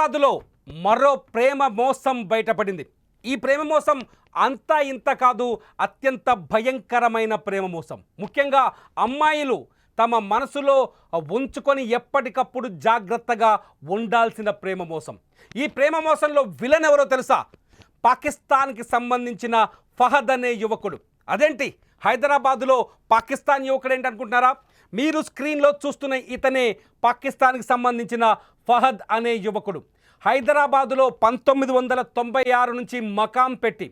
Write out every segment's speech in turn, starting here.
హైదరాబాద్లో మరో ప్రేమ మోసం బయటపడింది. ఈ ప్రేమ మోసం అంతా ఇంత కాదు అత్యంత భయంకరమైన ప్రేమ మోసం. ముఖ్యంగా అమ్మాయిలు తమ మనసులో ఉంచుకొని ఎప్పటికప్పుడు జాగ్రత్తగా ఉండాల్సిన ప్రేమ మోసం. ఈ ప్రేమ మోసంలో విలన్ ఎవరో తెలుసా? పాకిస్తాన్కి సంబంధించిన ఫహద్ అనే యువకుడు. అదేంటి? హైదరాబాదులో పాకిస్తాన్ యువకుడు ఏంటి అనుకుంటున్నారా మీరు స్క్రీన్లో చూస్తున్న ఇతనే పాకిస్తాన్కి సంబంధించిన ఫహద్ అనే యువకుడు. హైదరాబాదులో పంతొమ్మిది వందల తొంభై ఆరు నుంచి మకాం పెట్టి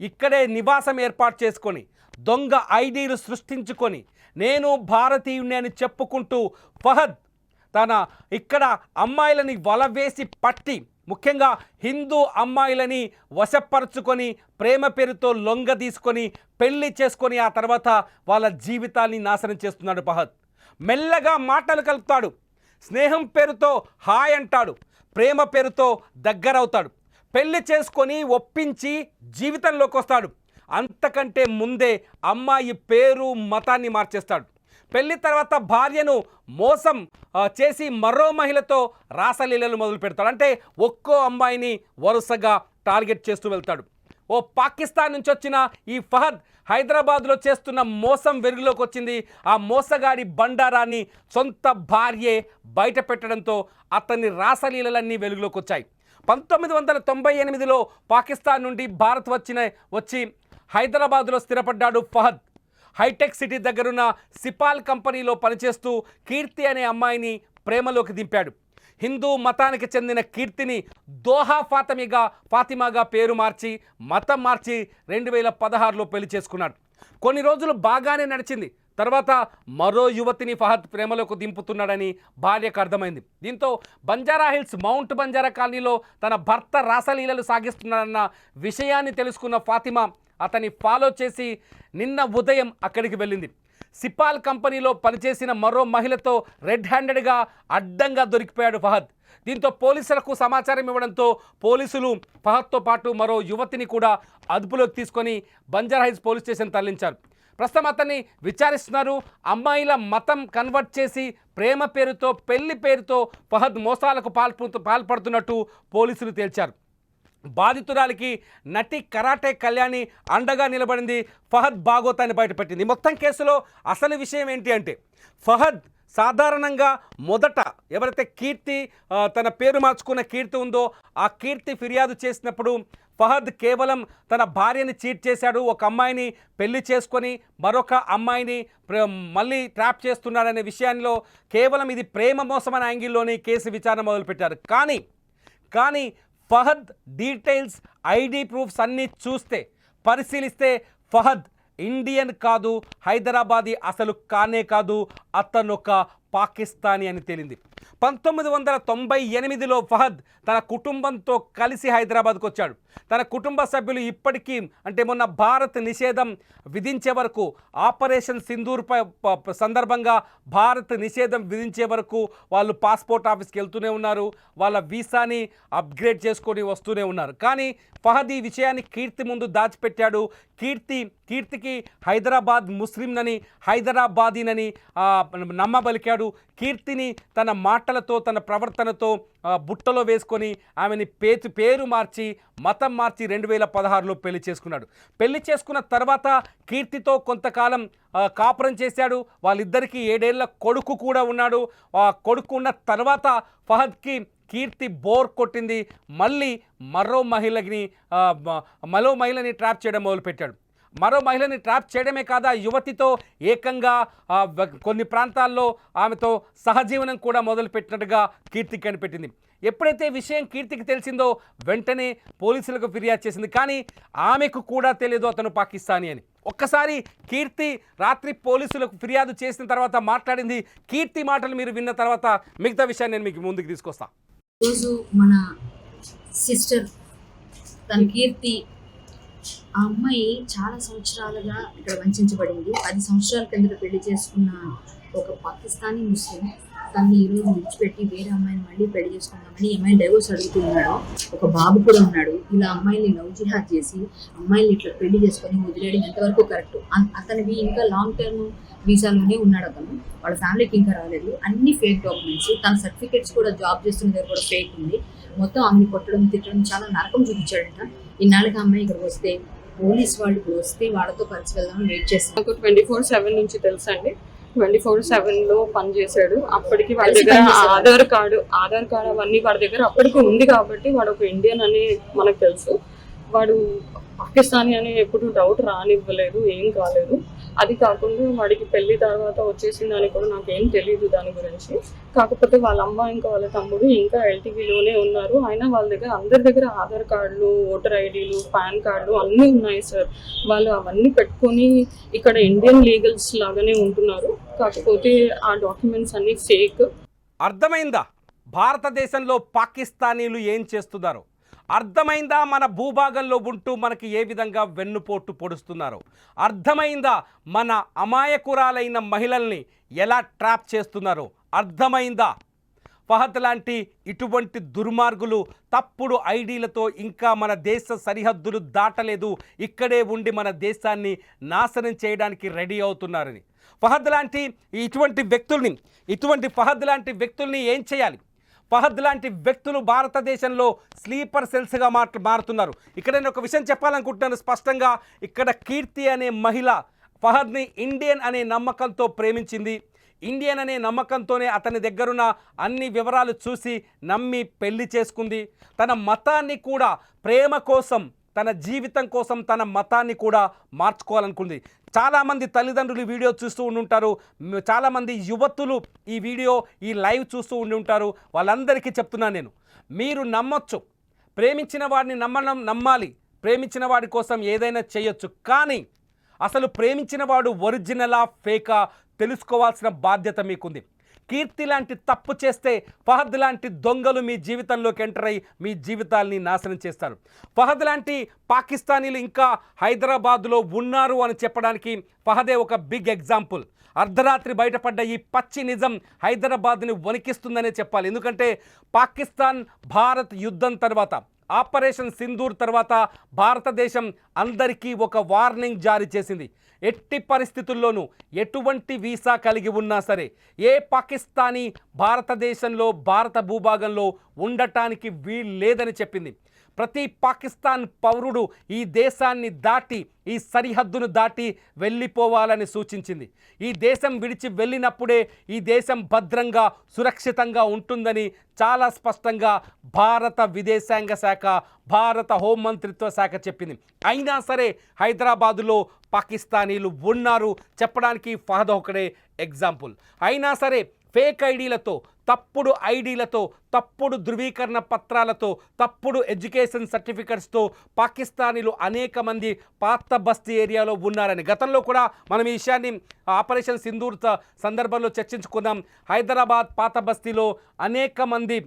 ఇక్కడే నివాసం ఏర్పాటు చేసుకొని దొంగ ఐడీలు సృష్టించుకొని నేను భారతీయుణ్ణి అని చెప్పుకుంటూ ఫహద్ తన ఇక్కడ అమ్మాయిలని వలవేసి పట్టి ముఖ్యంగా హిందూ అమ్మాయిలని వశపరుచుకొని ప్రేమ పేరుతో లొంగ తీసుకొని పెళ్ళి చేసుకొని ఆ తర్వాత వాళ్ళ జీవితాన్ని నాశనం చేస్తున్నాడు ఫహద్. మెల్లగా మాటలు కలుపుతాడు. స్నేహం పేరుతో హాయ్ అంటాడు. ప్రేమ పేరుతో దగ్గరవుతాడు. పెళ్ళి చేసుకొని ఒప్పించి జీవితంలోకి వస్తాడు. అంతకంటే ముందే అమ్మాయి పేరు మతాన్ని మార్చేస్తాడు. పెళ్ళి తర్వాత భార్యను మోసం చేసి మరో మహిళతో రాసలీలలు మొదలు పెడతాడు అంటే ఒక్కో అమ్మాయిని వరుసగా టార్గెట్ చేస్తూ వెళ్తాడు. ఓ పాకిస్తాన్ నుంచి వచ్చిన ఈ ఫహద్ హైదరాబాద్లో చేస్తున్న మోసం వెలుగులోకి వచ్చింది ఆ మోసగాడి బండారాన్ని సొంత భార్యే బయట పెట్టడంతో అతని రాసలీలలన్నీ వెలుగులోకి వచ్చాయి పంతొమ్మిది వందల తొంభై ఎనిమిదిలో పాకిస్తాన్ నుండి భారత్ వచ్చిన వచ్చి హైదరాబాద్లో స్థిరపడ్డాడు ఫహద్. హైటెక్ సిటీ దగ్గరున్న సిపాల్ కంపెనీలో పనిచేస్తూ కీర్తి అనే అమ్మాయిని ప్రేమలోకి దింపాడు. హిందూ మతానికి చెందిన కీర్తిని దోహా ఫాతమిగా ఫాతిమాగా పేరు మార్చి మతం మార్చి రెండు వేల పదహారులో పెళ్ళి చేసుకున్నాడు. కొన్ని రోజులు బాగానే నడిచింది. తర్వాత మరో యువతిని ఫహద్ ప్రేమలోకి దింపుతున్నాడని భార్యకు అర్థమైంది. దీంతో బంజారా హిల్స్ మౌంట్ బంజారా కాలనీలో తన భర్త రాసలీలలు సాగిస్తున్నాడన్న విషయాన్ని తెలుసుకున్న ఫాతిమా అతని ఫాలో చేసి నిన్న ఉదయం అక్కడికి వెళ్ళింది. సిపాల్ కంపెనీలో పనిచేసిన మరో మహిళతో రెడ్ హ్యాండెడ్గా అడ్డంగా దొరికిపోయాడు ఫహద్. దీంతో పోలీసులకు సమాచారం ఇవ్వడంతో పోలీసులు ఫహద్తో పాటు మరో యువతిని కూడా అదుపులోకి తీసుకొని బంజారాహిల్స్ పోలీస్ స్టేషన్ తరలించారు. ప్రస్తుతం అతన్ని విచారిస్తున్నారు. అమ్మాయిల మతం కన్వర్ట్ చేసి ప్రేమ పేరుతో పెళ్ళి పేరుతో ఫహద్ మోసాలకు పాల్పడుతున్నట్టు పోలీసులు తేల్చారు. బాధితురాలికి నటి కరాటే కళ్యాణి అండగా నిలబడింది. ఫహద్ బాగోతాన్ని బయటపెట్టింది. మొత్తం కేసులో అసలు విషయం ఏంటి అంటే ఫహద్ సాధారణంగా మొదట ఎవరైతే కీర్తి తన పేరు మార్చుకున్న కీర్తి ఉందో ఆ కీర్తి ఫిర్యాదు చేసినప్పుడు ఫహద్ కేవలం తన భార్యని చీట్ చేశాడు. ఒక అమ్మాయిని పెళ్ళి చేసుకొని మరొక అమ్మాయిని మళ్ళీ ట్రాప్ చేస్తున్నాడనే విషయంలో కేవలం ఇది ప్రేమ మోసం అనే యాంగిల్లోనే కేసు విచారణ మొదలుపెట్టారు. కానీ కానీ ఫహద్ డీటెయిల్స్ ఐడి ప్రూఫ్స్ అన్నీ చూస్తే పరిశీలిస్తే ఫహద్ ఇండియన్ కాదు హైదరాబాదీ అసలు కానే కాదు అతను ఒక పాకిస్తానీ అని తేలింది. పంతొమ్మిది వందల తొంభై ఎనిమిదిలో ఫహద్ తన కుటుంబంతో కలిసి హైదరాబాద్కు వచ్చాడు. తన కుటుంబ సభ్యులు ఇప్పటికీ అంటే మొన్న భారత్ నిషేధం విధించే వరకు ఆపరేషన్ సింధూర్ సందర్భంగా భారత్ నిషేధం విధించే వరకు వాళ్ళు పాస్పోర్ట్ ఆఫీస్కి వెళ్తూనే ఉన్నారు. వాళ్ళ వీసాని అప్గ్రేడ్ చేసుకొని వస్తూనే ఉన్నారు. కానీ ఫహద్ ఈ విషయాన్ని కీర్తి ముందు దాచిపెట్టాడు. కీర్తి కీర్తికి హైదరాబాద్ ముస్లింనని హైదరాబాదీనని నమ్మబలికాడు. చేశాడు కీర్తిని తన మాటలతో తన ప్రవర్తనతో బుట్టలో వేసుకొని ఆమెని పేరు పేరు మార్చి మతం మార్చి రెండు వేల పదహారులో పెళ్ళి చేసుకున్నాడు. పెళ్ళి చేసుకున్న తర్వాత కీర్తితో కొంతకాలం కాపురం చేశాడు. వాళ్ళిద్దరికీ ఏడేళ్ళ కొడుకు కూడా ఉన్నాడు. ఆ కొడుకు ఉన్న తర్వాత ఫహద్కి కీర్తి బోర్ కొట్టింది. మళ్ళీ మరో మహిళని మరో మహిళని ట్రాప్ చేయడం మొదలుపెట్టాడు. మరో మహిళని ట్రాప్ చేయడమే కాదా? యువతితో ఏకంగా కొన్ని ప్రాంతాల్లో ఆమెతో సహజీవనం కూడా మొదలుపెట్టినట్టుగా కీర్తికి కనిపెట్టింది. ఎప్పుడైతే విషయం కీర్తికి తెలిసిందో వెంటనే పోలీసులకు ఫిర్యాదు చేసింది. కానీ ఆమెకు కూడా తెలియదు అతను పాకిస్తానీ అని. ఒక్కసారి కీర్తి రాత్రి పోలీసులకు ఫిర్యాదు చేసిన తర్వాత మాట్లాడింది. కీర్తి మాటలు మీరు విన్న తర్వాత మిగతా విషయాన్ని నేను మీకు ముందుకు తీసుకొస్తా. రోజు మన సిస్టర్ తన కీర్తి ఆ అమ్మాయి చాలా సంవత్సరాలుగా ఇక్కడ వంచబడింది. పది సంవత్సరాల కిందట పెళ్ళి చేసుకున్న ఒక పాకిస్తానీ ముస్లిం తన్ని ఈ రోజు విడిచిపెట్టి వేరే అమ్మాయిని మళ్ళీ పెళ్ళి చేసుకుందామని ఈ అమ్మాయి డైవోర్స్ అడుగుతున్నాడు. ఒక బాబు కూడా ఉన్నాడు. ఇలా అమ్మాయిని లవ్ జిహాద్ చేసి అమ్మాయిని ఇట్లా పెళ్ళి చేసుకొని వదిలేయడం ఎంతవరకు కరెక్ట్. అతనివి ఇంకా లాంగ్ టర్మ్ వీసాలోనే ఉన్నాడు అతను. వాళ్ళ ఫ్యామిలీకి ఇంకా రాలేదు. అన్ని ఫేక్ డాక్యుమెంట్స్ తన సర్టిఫికేట్స్ కూడా జాబ్ చేస్తున్న దగ్గర కూడా ఫేక్ ఉంది. మొత్తం ఆమెని కొట్టడం తిట్టడం చాలా నరకం చూపించాడంట. ఇన్నాళ్ళకి ఆ అమ్మాయి ఇక్కడికి వస్తే పోలీస్ వాళ్ళు ఇప్పుడు వస్తే వాళ్ళతో కలిసి వెళ్దామని వెయిట్ చేస్తాం. నాకు ట్వంటీ ఫోర్ సెవెన్ నుంచి తెలుసు అండి ట్వంటీ ఫోర్ సెవెన్లో పని చేశాడు అప్పటికి వాడి దగ్గర? ఆధార్ కార్డు ఆధార్ కార్డు అవన్నీ వాడి దగ్గర అప్పటికి ఉంది కాబట్టి వాడు ఒక ఇండియన్ అని మనకు తెలుసు. వాడు పాకిస్తానీ అని ఎప్పుడు డౌట్ రానివ్వలేదు ఏం కాలేదు. అది కాకుండా వాడికి పెళ్ళి తర్వాత వచ్చేసిందని కూడా నాకు ఏం తెలియదు దాని గురించి. కాకపోతే వాళ్ళ అమ్మ ఇంకా వాళ్ళ తమ్ముడు ఇంకా ఎల్టీవీలోనే ఉన్నారు. అయినా వాళ్ళ దగ్గర అందరి దగ్గర ఆధార్ కార్డులు ఓటర్ ఐడీలు పాన్ కార్డులు అన్నీ ఉన్నాయి సార్. వాళ్ళు అవన్నీ పెట్టుకొని ఇక్కడ ఇండియన్ లీగల్స్ లాగానే ఉంటున్నారు. కాకపోతే ఆ డాక్యుమెంట్స్ అన్ని ఫేక్. అర్థమైందా? భారతదేశంలో పాకిస్తానీలు ఏం చేస్తున్నారు? అర్థమైందా మన భూభాగంలో ఉంటూ మనకి ఏ విధంగా వెన్నుపోటు పొడుస్తున్నారు? అర్థమైందా మన అమాయకురాలైన మహిళల్ని ఎలా ట్రాప్ చేస్తున్నారు? అర్థమైందా? ఫహద్ లాంటి ఇటువంటి దుర్మార్గులు తప్పుడు ఐడీలతో ఇంకా మన దేశ సరిహద్దులు దాటలేదు. ఇక్కడే ఉండి మన దేశాన్ని నాశనం చేయడానికి రెడీ అవుతున్నారని. ఫహద్ లాంటి ఇటువంటి వ్యక్తుల్ని ఇటువంటి ఫహద్ లాంటి వ్యక్తుల్ని ఏం చేయాలి? ఫహద్ లాంటి వ్యక్తులు భారతదేశంలో స్లీపర్ సెల్స్గా మాట్ మారుతున్నారు. ఇక్కడ నేను ఒక విషయం చెప్పాలనుకుంటున్నాను స్పష్టంగా. ఇక్కడ కీర్తి అనే మహిళ ఫహద్ని ఇండియన్ అనే నమ్మకంతో ప్రేమించింది. ఇండియన్ అనే నమ్మకంతోనే అతని దగ్గరున్న అన్ని వివరాలు చూసి నమ్మి పెళ్ళి చేసుకుంది. తన మతాన్ని కూడా ప్రేమ కోసం తన జీవితం కోసం తన మతాన్ని కూడా మార్చుకోవాలనుకుంది. చాలామంది తల్లిదండ్రులు ఈ వీడియో చూస్తూ ఉండి ఉంటారు చాలామంది యువతులు ఈ వీడియో ఈ లైవ్ చూస్తూ ఉండి ఉంటారు వాళ్ళందరికీ చెప్తున్నాను నేను. మీరు నమ్మొచ్చు. ప్రేమించిన వాడిని నమ్మడం నమ్మాలి. ప్రేమించిన వాడి కోసం ఏదైనా చేయొచ్చు. కానీ అసలు ప్రేమించిన వాడు ఒరిజినలా ఫేకా తెలుసుకోవాల్సిన బాధ్యత మీకుంది. కీర్తి లాంటి తప్పు చేస్తే ఫహద్ లాంటి దొంగలు మీ జీవితంలోకి ఎంటర్ అయ్యి మీ జీవితాల్ని నాశనం చేస్తారు. ఫహద్ లాంటి పాకిస్తానీలు ఇంకా హైదరాబాద్లో ఉన్నారు అని చెప్పడానికి ఫహదే ఒక బిగ్ ఎగ్జాంపుల్ అర్ధరాత్రి బయటపడ్డ ఈ పచ్చి నిజం హైదరాబాద్ని వణికిస్తుందనే చెప్పాలి. ఎందుకంటే పాకిస్తాన్ భారత్ యుద్ధం తర్వాత ఆపరేషన్ సింధూర్ తర్వాత భారతదేశం అందరికీ ఒక వార్నింగ్ జారీ చేసింది. ఎట్టి పరిస్థితుల్లోనూ ఎటువంటి వీసా కలిగి ఉన్నా సరే ఏ పాకిస్తానీ భారతదేశంలో భారత భూభాగంలో ఉండటానికి వీల్లేదని చెప్పింది. ప్రతి పాకిస్తాన్ పౌరుడు ఈ దేశాన్ని దాటి ఈ సరిహద్దును దాటి వెళ్ళిపోవాలని సూచించింది. ఈ దేశం విడిచి వెళ్ళినప్పుడే ఈ దేశం భద్రంగా సురక్షితంగా ఉంటుందని చాలా స్పష్టంగా భారత విదేశాంగ శాఖ భారత హోంమంత్రిత్వ శాఖ చెప్పింది. అయినా సరే హైదరాబాదులో పాకిస్తానీలు ఉన్నారు. చెప్పడానికి ఫహద్ ఒకడే ఎగ్జాంపుల్. అయినా సరే ఫేక్ ఐడీలతో తప్పుడు ఐడీలతో తప్పుడు ధృవీకరణ పత్రాలతో తప్పుడు ఎడ్యుకేషన్ సర్టిఫికెట్స్తో పాకిస్తానీలు అనేక మంది పాత బస్తీ ఏరియాలో ఉన్నారని గతంలో కూడా మనం ఈ విషయాన్ని ఆపరేషన్ సింధూర్ సందర్భంలో చర్చించుకున్నాం. హైదరాబాద్ పాత బస్తీలో అనేక మంది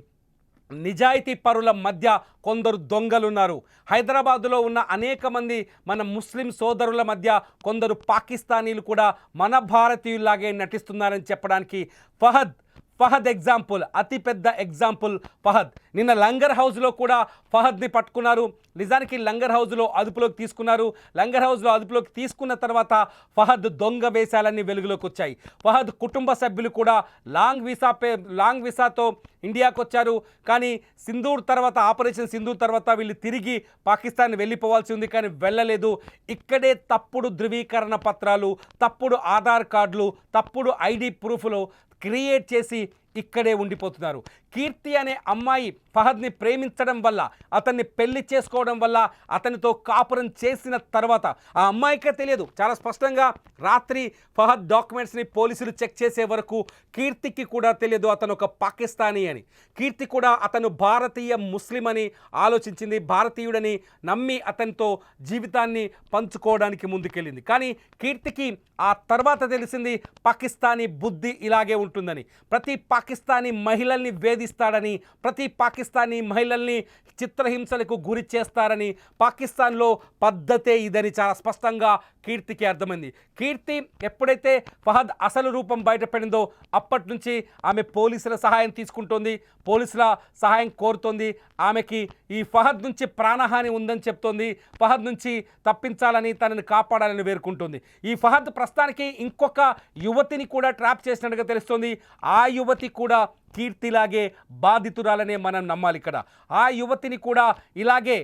నిజాయితీ పరుల మధ్య కొందరు దొంగలున్నారు. హైదరాబాదులో ఉన్న అనేక మంది మన ముస్లిం సోదరుల మధ్య కొందరు పాకిస్తానీలు కూడా మన భారతీయుల్లాగే నటిస్తున్నారని చెప్పడానికి ఫహద్ ఫహద్ ఎగ్జాంపుల్ అతిపెద్ద ఎగ్జాంపుల్ ఫహద్. నిన్న లంగర్ హౌస్లో కూడా ఫహద్ని పట్టుకున్నారు. నిజానికి లంగర్ హౌస్లో అదుపులోకి తీసుకున్నారు. లంగర్ హౌస్లో అదుపులోకి తీసుకున్న తర్వాత ఫహద్ దొంగ వేషాలన్నీ వెలుగులోకి వచ్చాయి. ఫహద్ కుటుంబ సభ్యులు కూడా లాంగ్ వీసా పే లాంగ్ వీసాతో ఇండియాకు వచ్చారు. కానీ సింధూర్ తర్వాత ఆపరేషన్ సింధూర్ తర్వాత వీళ్ళు తిరిగి పాకిస్తాన్ వెళ్ళిపోవాల్సి ఉంది కానీ వెళ్ళలేదు. ఇక్కడే తప్పుడు ధృవీకరణ పత్రాలు తప్పుడు ఆధార్ కార్డులు తప్పుడు ఐడి ప్రూఫ్లు క్రియేట్ చేసి ఇక్కడే ఉండిపోతున్నారు. కీర్తి అనే అమ్మాయి ఫహద్ని ప్రేమించడం వల్ల అతన్ని పెళ్ళి చేసుకోవడం వల్ల అతనితో కాపురం చేసిన తర్వాత ఆ అమ్మాయికే తెలియదు. చాలా స్పష్టంగా రాత్రి ఫహద్ డాక్యుమెంట్స్ని పోలీసులు చెక్ చేసే వరకు కీర్తికి కూడా తెలియదు అతను ఒక పాకిస్తానీ అని. కీర్తి కూడా అతను భారతీయ ముస్లిం అని ఆలోచించింది భారతీయుడని నమ్మి అతనితో జీవితాన్ని పంచుకోవడానికి ముందుకెళ్ళింది. కానీ కీర్తికి ఆ తర్వాత తెలిసింది పాకిస్తానీ బుద్ధి ఇలాగే ఉంటుందని. ప్రతి పాకిస్తానీ మహిళల్ని వేధిస్తాడని ప్రతి పాకిస్తానీ మహిళల్ని చిత్రహింసలకు గురి చేస్తారని పాకిస్తాన్లో పద్ధతే ఇదని చాలా స్పష్టంగా కీర్తికి అర్థమైంది. కీర్తి ఎప్పుడైతే ఫహద్ అసలు రూపం బయటపడిందో అప్పటి నుంచి ఆమె పోలీసుల సహాయం తీసుకుంటోంది పోలీసుల సహాయం కోరుతోంది. ఆమెకి ఈ ఫహద్ నుంచి ప్రాణహాని ఉందని చెప్తోంది. ఫహద్ నుంచి తప్పించాలని తనని కాపాడాలని వేరుకుంటుంది ఈ ఫహద్ ప్రస్తుతానికి ఇంకొక యువతిని కూడా ట్రాప్ చేసినట్టుగా తెలుస్తోంది. ఆ యువతి కూడా కీర్తిలాగే బాధితురాలనే మనం నమ్మాలి ఇక్కడ. ఆ యువతిని కూడా ఇలాగే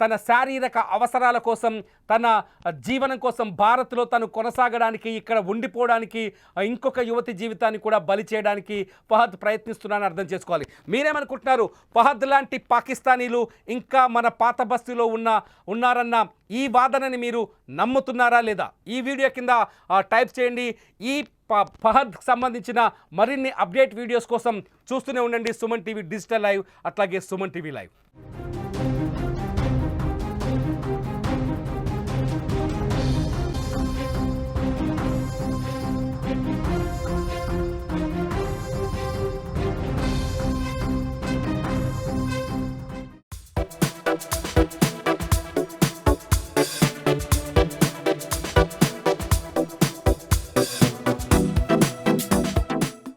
తన శారీరక అవసరాల కోసం తన జీవనం కోసం భారత్లో తను కొనసాగడానికి ఇక్కడ ఉండిపోవడానికి ఇంకొక యువతి జీవితాన్ని కూడా బలి చేయడానికి ఫహద్ ప్రయత్నిస్తున్నానని అర్థం చేసుకోవాలి. మీరేమనుకుంటున్నారు? ఫహద్ లాంటి పాకిస్తానీలు ఇంకా మన పాత బస్తీలో ఉన్న ఉన్నారన్న ఈ వాదనని మీరు నమ్ముతున్నారా లేదా? ఈ వీడియో కింద టైప్ చేయండి. ఈ ఫహద్ సంబంధించిన మరిన్ని అప్డేట్ వీడియోస్ కోసం చూస్తూనే ఉండండి సుమన్ టీవీ డిజిటల్ లైవ్ అట్లాగే సుమన్ టీవీ లైవ్.